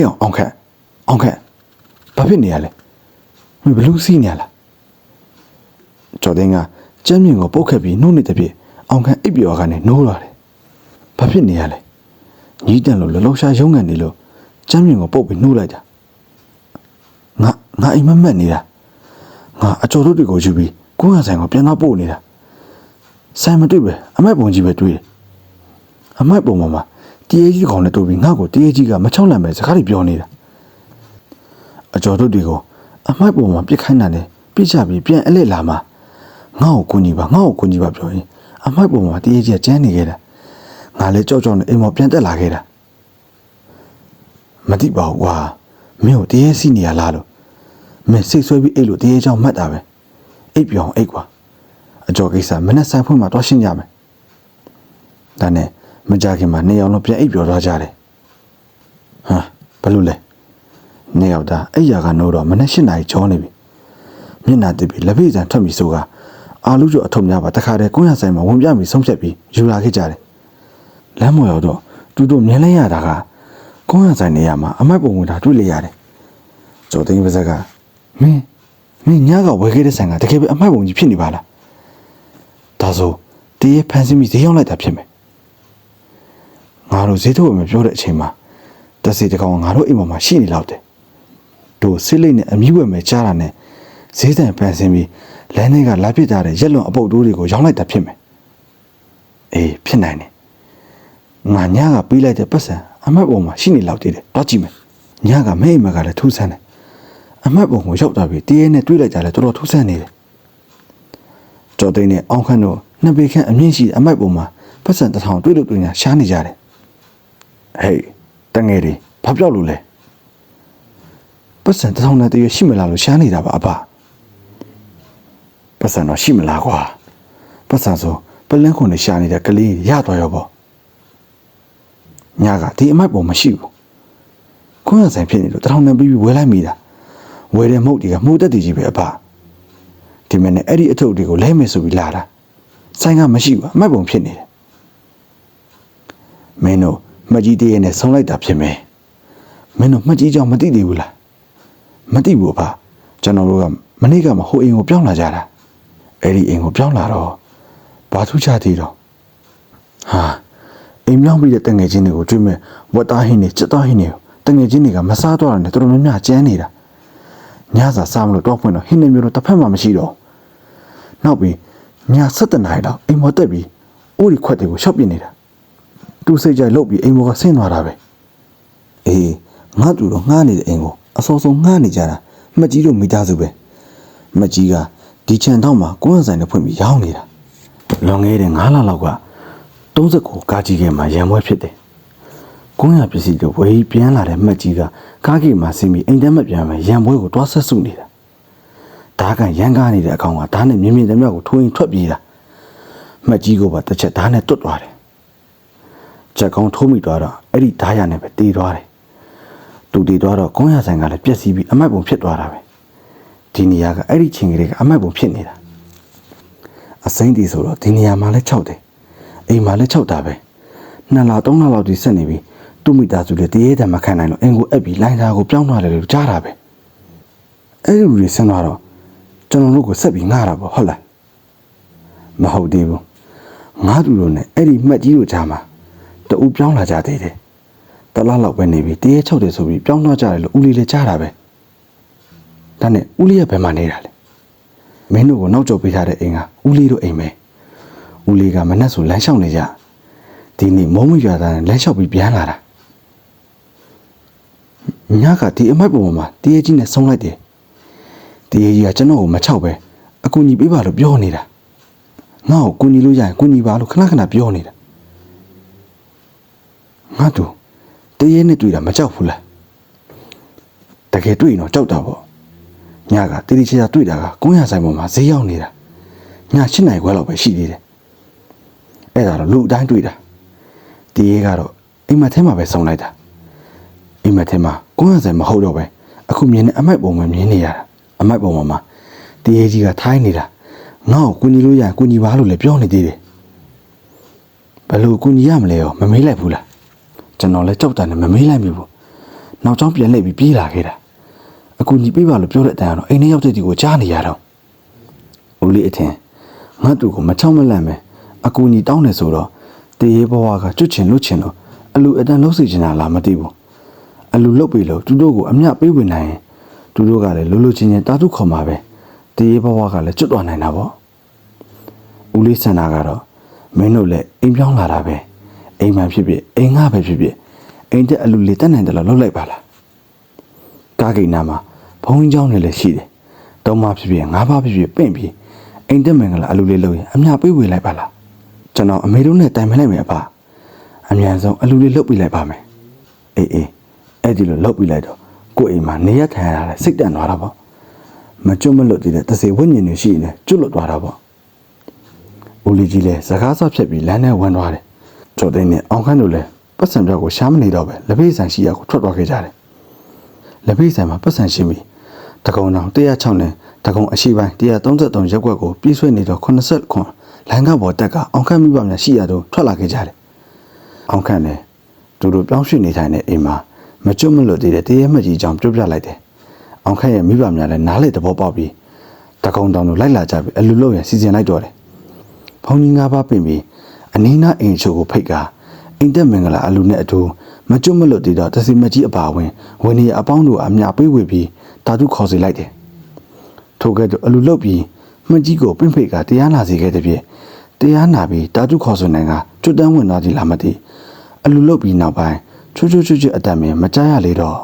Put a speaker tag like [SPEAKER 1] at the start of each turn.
[SPEAKER 1] ဟဲ့အောင်အောင်ခက်အောင်ခက်ဘာဖြစ်နေရလဲမင်းဘလူးစီးနေရလားကျော်သိန်းကကျမ်းမြင့်ကိုပုတ်ခတ်ပြီးနှုတ်နေတဲ့ပြည့်အောင်ခန့်အိပ်ပျော်ကနေနိုးလာတယ်ဘာဖြစ်နေရလဲညီးတန်လို့လှလုံးရှားရုံးကန်နေလို့ကျမ်းမြင့်ကိုပုတ်ပြီးနှိုးလိုက်တာငါငါအိမ်မက်မက်နေတာငါအကျော်တို့တွေကိုယူပြီးကိုယ်ရဆိုင်ကိုပြန်တော့ပို့နေတာဆိုင်မတွေ့ပဲအမိုက်ပုံကြီးပဲတွေ့တယ်အမိုက်ပုံမှာမှာ တရေကြီးကောင်နဲ့တူပြီးငါ့ကိုတရေကြီးကမချောက်လန့်ပဲစကားတွေပြောနေတာအကျော်တို့တွေကိုအမိုက်ပုံမှာပြစ်ခိုင်းတာနဲ့ပြစ်ချပြီးပြန်အလက်လာမှာငါ့ကိုကူညီပါငါ့ကိုကူညီပါပြောရင်အမိုက်ပုံမှာတရေကြီးကကျန်းနေခဲ့တာငါလည်းကြောက်ကြောက်နဲ့အိမ်မော်ပြန်တက်လာခဲ့တာမသိပါဘူးကွာမင်းကိုတရေစီနေရလားလို့မင်းစိတ်ဆွဲပြီးအိတ်လို့တရေချောင်းမှတ်တာပဲအိပ်ပြောင်းအိတ်ကွာအကျော်ကိစ္စမနေ့ဆိုင်ဖွင့်မှာတော့ရှင်းကြမယ်ဒါနဲ့ မကြခင်မှာနေအောင်လို့ပြန်အိပ်ပျော်သွားကြတယ်ဟာဘယ်လိုလဲနေရောက်တာအဲ့ရကနိုးတော့မနေ့၈နာရီချောနေပြီမျက်နှာတစ်ပြီးလက်ဖေးစံထွက်ပြီးဆိုကအာလူကျော်အထုံများပါတခါတည်းကိုရဆိုင်မှာဝင်ပြပြီးဆုံးဖြတ်ပြီးယူလာခဲ့ကြတယ်လမ်းမော်ရောက်တော့တူတူမြင်လိုက်ရတာကကိုရဆိုင်နေရာမှာအမိုက်ပုံဝင်တာတွေ့လိုက်ရတယ်ကျော်သိန်းပါဇက်ကမင်းမင်းညကဝယ်ခဲ့တဲ့ဆိုင်ကတကယ်ပဲအမိုက်ပုံကြီးဖြစ်နေပါလားဒါဆိုတရေဖန်ဆင်းပြီးဈေးရောက်လိုက်တာဖြစ်မယ် ငါတို့ဈေးထုတ်မပြောတဲ့အချိန်မှာတက်စီတကောင်ငါတို့အိမ်ပေါ်မှာရှိနေလောက်တယ်တို့ဆစ်လိတ်နဲ့အမြူးဝယ်မယ်ကြားတာနဲ့ဈေးတန်ပန်ဆင်းပြီးလမ်းထဲကလာပစ်ထားတဲ့ရက်လွန်အပုပ်တိုးတွေကိုရောင်းလိုက်တာဖြစ်မယ်အေးဖြစ်နိုင်တယ်ငါညကပေးလိုက်တဲ့ပတ်စံအမတ်ပေါ်မှာရှိနေလောက်သေးတယ်တော့ကြည့်မယ်ညကမဲအိမ်မကလည်းထူးဆန်းတယ်အမတ်ပုံကိုရောက်တာပြီးတရေနဲ့တွေးလိုက်ကြလဲတော်တော်ထူးဆန်းနေတယ်ကျော်သိန်းနဲ့အောင်ခန့်တို့နှစ်ပေခန့်အမြင့်ရှိတဲ့အမတ်ပုံမှာပတ်စံတစ်ထောင်တွေးလို့တွေးညာရှားနေကြတယ် ဟေးတငယ်တွေဘာပြောက်လို့လဲပတ်စံတစ်ထောင်နဲ့တရွေရှိမလားလို့ရှားနေတာပါအဖပတ်စံတော့ရှိမလားကွာပတ်စံဆိုပလန်းခွန်နဲ့ရှားနေတဲ့ကလေးရသွားရောပေါ့ညကဒီအမိုက်ပုံမရှိဘူးခွန်းရဆိုင်ဖြစ်နေလို့တစ်ထောင်နဲ့ပြီးပြီးဝဲလိုက်မိတာဝဲတဲ့မုတ်တွေကမှုတက်တည်ကြီးပဲအဖဒီမနေ့အဲ့ဒီအထုပ်တွေကိုလဲမယ်ဆိုပြီးလာတာဆိုင်ကမရှိဘူးအမိုက်ပုံဖြစ်နေတယ်မင်းတို့ မကြီးတည်းရဲ့နဲ့ဆုံးလိုက်တာဖြစ်မယ်မင်းတို့မကြီးကြောင်မသိသေးဘူးလားမသိဘူးပါကျွန်တော်တို့ကမနေ့ကမှဟိုအိမ်ကိုပြောင်းလာကြတာအဲ့ဒီအိမ်ကိုပြောင်းလာတော့ဘာထူးခြားသေးတော့ဟာအိမ်မြောင်းပြီးတဲ့တငယ်ချင်းတွေကိုတွေ့မဲ့ဝတ်သားဟင်းတွေစက်သားဟင်းတွေကိုတငယ်ချင်းတွေကမစားတော့တာနဲ့တော်တော်များများကျန်းနေတာညစာစားမလို့တော့ဖွင့်တော့ဟင်းနေမျိုးတော့တစ်ဖက်မှမရှိတော့ဘူးနောက်ပြီးည7နာရီတော့အိမ်မော်တက်ပြီးအိုးဒီခွက်တွေကိုရှော့ပြနေတာ သူစိတ်ကြိုက်လုတ်ပြီးအိမ်ဘောကဆင်းသွားတာပဲအေးငါတူတော့ငှားနေတဲ့အိမ်ကိုအစောဆုံးငှားနေကြတာမကြီးတို့မိသားစုပဲမကြီးကဒီချန်တော့မှကိုယ်ဆိုင်နဲ့ဖွင့်ပြီးရောင်းနေတာလွန်ခဲ့တဲ့9လလောက်က39ကားကြီးကမှရံပွဲဖြစ်တယ်ကိုယ်ရပစ္စည်းတွေဝေးပြန်လာတဲ့မကြီးကကားကြီးမှာဆင်းပြီးအိမ်ထဲမှာပြန်မယ်ရံပွဲကိုတွားဆက်စုနေတာဓာတ်ကရန်ကားနေတဲ့အကောင်ကဓာတ်နဲ့မြင်းမြင်းတမျက်ကိုထိုးရင်ထွက်ပြေးတာမကြီးကပါတစ်ချက်ဓာတ်နဲ့တွတ်သွားတယ် ချက်ကောင်းထိုးမိသွားတော့အဲ့ဒီဓာရနဲ့ပဲတေးသွားတယ်။သူတေးသွားတော့ကုန်းရဆိုင်ကလည်းပြက်စီးပြီးအမိုက်ပုံဖြစ်သွားတာပဲ။ဒီနေရာကအဲ့ဒီချင်းကလေးကအမိုက်ပုံဖြစ်နေတာ။အစိမ့်တီဆိုတော့ဒီနေရာမှာလည်း၆တယ်။အိမ်မှာလည်း၆တာပဲ။နှစ်လသုံးလလောက်ဒီဆက်နေပြီ။သူ့မိသားစုလည်းတရေတံမခံနိုင်လို့အင်ကိုအပ်ပြီးလိုင်းသားကိုပြောင်းသွားတယ်လို့ကြားတာပဲ။အဲ့ဒီလူတွေဆင်းသွားတော့ကျွန်တော်တို့ကိုဆက်ပြီးငှားတာပေါ့ဟုတ်လား။မဟုတ်သေးဘူး။ငါတို့တို့နဲ့အဲ့ဒီမှက်ကြီးတို့ကြားမှာ တူပြောင်းလာကြသေးတယ်။တလားလောက်ပဲနေပြီတရေချုပ်တယ်ဆိုပြီးပြောင်းတော့ကြတယ်လို့ဦးလေးလည်းကြားတာပဲ။ဒါနဲ့ဦးလေးကဘယ်မှာနေတာလဲ။မင်းတို့ကိုနောက်ကျော်ပေးထားတဲ့အိမ်ကဦးလေးတို့အိမ်ပဲ။ဦးလေးကမနှက်ဆိုလမ်းလျှောက်နေကြ။ဒီနေ့မုံမရွာသားနဲ့လမ်းလျှောက်ပြီးပြန်လာတာ။ညကဒီအမိုက်ပုံပေါ်မှာတရေကြီးနဲ့ဆုံးလိုက်တယ်။တရေကြီးကကျွန်တော်ကိုမချောက်ပဲအကူညီပေးပါလို့ပြောနေတာ။ငါ့ကိုကူညီလို့ရရင်ကူညီပါလို့ခဏခဏပြောနေတာ ငါတို့တရေနဲ့တွေ့တာမကြောက်ဘူးလားတကယ်တွေ့ရင်တော့ကြောက်တာပေါ့ညကတိတိကျကျတွေ့တာကကုန်းရဆိုင်ပေါ်မှာဈေးရောက်နေတာည7နိုင်ခွဲလောက်ပဲရှိသေးတယ်အဲ့ဒါတော့လူအတိုင်းတွေ့တာတရေကတော့အိမ်မက်ထဲမှာပဲဆုံလိုက်တာအိမ်မက်ထဲမှာကုန်းရဆိုင်မဟုတ်တော့ပဲအခုမြင်နေအမိုက်ပုံမှာမြင်နေရတာအမိုက်ပုံပေါ်မှာတရေကြီးကထိုင်းနေတာငါ့ကိုကူညီလို့ရရင်ကူညီပါလို့လည်းပြောနေသေးတယ်ဘယ်လိုကူညီရမလဲရောမမေးလိုက်ဘူးလား ကျွန်တော်လည်းကြောက်တာနဲ့မမေးလိုက်မိဘူးနောက်ကျောင်းပြန်လှည့်ပြီးပြေးလာခဲ့တာအကူကြီးပေးပါလို့ပြောတဲ့အတန်ကတော့အိမ်ထဲရောက်တဲ့ဒီကိုကြားနေရတော့ဦးလေးအထင်ငါတို့ကိုမချောင်းမလန့်ပဲအကူကြီးတောင်းနေဆိုတော့တရေဘဝကကျွတ်ချင်လွတ်ချင်တော့အလူအတန်လှုပ်စီချင်တာလားမသိဘူးအလူလှုပ်ပြီလို့သူတို့ကိုအမျှပေးဝင်နိုင်ရင်သူတို့ကလည်းလှုပ်လှုပ်ချင်းချင်းတာတုခေါ်မှာပဲတရေဘဝကလည်းကျွတ်သွားနိုင်တာပေါ့ဦးလေးဆန္ဒကတော့မင်းတို့လည်းအိမ်ပြောင်းလာတာပဲ အိမ်မှဖြစ်ဖြစ်အိမ်ငါပဲဖြစ်ဖြစ်အိမ်တက်အလူလေးတက်နိုင်တယ်လို့လုပ်လိုက်ပါလားကားကိန်းနာမှာဘုံเจ้าနဲ့လည်းရှိတယ်တုံးမဖြစ်ဖြစ်ငါးပါးဖြစ်ဖြစ်ပင့်ပြီးအိမ်တက်မင်္ဂလာအလူလေးလုပ်ရင်အမြပေးဝေလိုက်ပါလားကျွန်တော်အမေတို့နဲ့တိုင်ပင်လိုက်မယ်အဖအမြန်ဆုံးအလူလေးလုပ်ပြီးလိုက်ပါမယ်အေးအေးအဲ့ဒီလိုလုပ်ပြီးလိုက်တော့ကိုယ့်အိမ်မှာနေရထိုင်ရတာစိတ်တန့်သွားတာပေါ့မကျွတ်မလွတ်သေးတဲ့တစေဝိညာဉ်တွေရှိနေကျွတ်လွတ်သွားတာပေါ့ ဦးလေးကြီးလည်းစကားဆော့ဖြတ်ပြီးလမ်းထဲဝင်သွားတယ်။ ကျော်သိန်းနဲ့အောင်ခန်းတို့လည်းပတ်စံပြောက်ကိုရှားမနေတော့ပဲလက်ဖေးဆိုင်ရှိရကိုထွက်သွားခဲ့ကြတယ်။လက်ဖေးဆိုင်မှာပတ်စံရှင်းပြီးတကုံတောင်106နဲ့တကုံအရှိပိုင်း133ရက်ွက်ကိုပြေးဆွဲနေတော့80ခွန်လိုင်းကပေါ်တက်ကအောင်ခန်းမိဘများရှိရတော့ထွက်လာခဲ့ကြတယ်။အောင်ခန်းလည်းသူတို့ပြောင်းရွှေ့နေထိုင်တဲ့အိမ်မှာမကျွတ်မလွတ်သေးတဲ့တရေမကြီးကြောင်ပြုတ်ပြလိုက်တယ်။အောင်ခန်းရဲ့မိဘများလည်းနားလေသဘောပေါက်ပြီးတကုံတောင်တို့လိုက်လာကြပြီးအလူလို့ရစီစဉ်လိုက်တော့တယ်။ဘုံကြီးငါးပါးပင်ပြီး အနီးနားအိမ်ချိုကိုဖိတ်ကာအိမ်တက်မင်္ဂလာအလူနဲ့အတူမကျွတ်မလွတ်သေးတော့တစီမကြီးအပါဝင်ဝင်နေအပေါင်းတို့အမြပေးဝေပြီးတာတုခေါ်စီလိုက်တယ်။ထို့ကဲ့သို့အလူလုတ်ပြီးမကြီးကိုပင့်ဖိတ်ကတရားနာစီခဲ့တဲ့ဖြင့်တရားနာပြီးတာတုခေါ်ဆိုနိုင်ကကျွတ်တန်းဝင်သွားကြလားမသိအလူလုတ်ပြီးနောက်ပိုင်းချွတ်ချွတ်ချွတ်ချွတ်အတတ်မင်မကြားရလေတော့